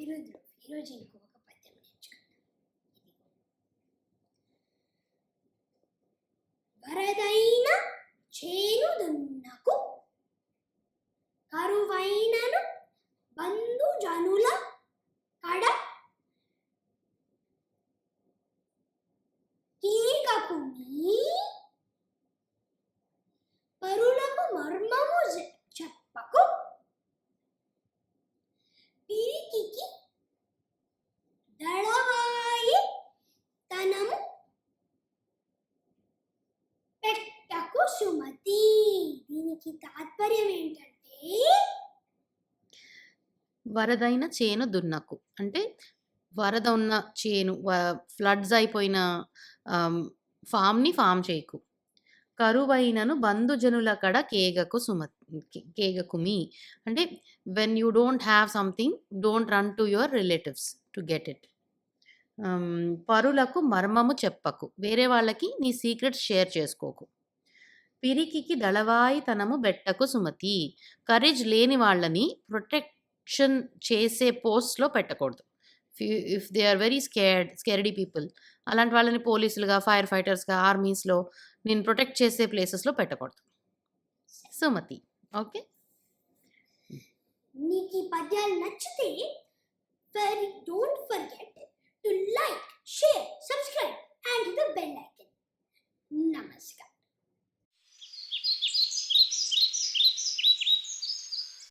అభివృద్ధిలో ఈరోజు ఇంకొక పద్యం నేర్చుకుందాం. వరదైన చేనుదున్నకు కరువైనను బంధు జనుల కడ కీకకు నీ పరులకు మర్మము చె- చెప్పకు పిరికికి దళవాయి తనము పెట్టకు సుమతి దీనికి తాత్పర్యం ఏంటంటే? వరదైన చేను దున్నకు. అంటే వరద ఉన్న చేను ఫ్లడ్స్ అయిపోయిన ఫామ్ని ఫామ్ చేయకు. కరువైనను బంధుజనుల కడ కేగకు సుమ కే- కేగకుమి అంటే when you don't have something don't run to your relatives to get it పరులకు మర్మము చెప్పకు. వేరే వాళ్ళకి నీ సీక్రెట్స్ షేర్ చేసుకోకు. పిరికికి దళవాయితనము బెట్టకు సుమతి. కరేజ్ లేని వాళ్ళని ప్రొటెక్షన్ చేసే పోస్ట్లో పెట్టకూడదు. If they are very scared scaredy people. అలాంటి వాళ్ళని పోలీసులుగా ఫైర్ ఫైటర్స్గా ఆర్మీస్లో నేను ప్రొటెక్ట్ చేసే ప్లేసెస్లో పెట్టకూడదు. సుమతి ఓకే? నీకు ఈ పద్యాలు నచ్చితే డోంట్ ఫర్గెట్ టు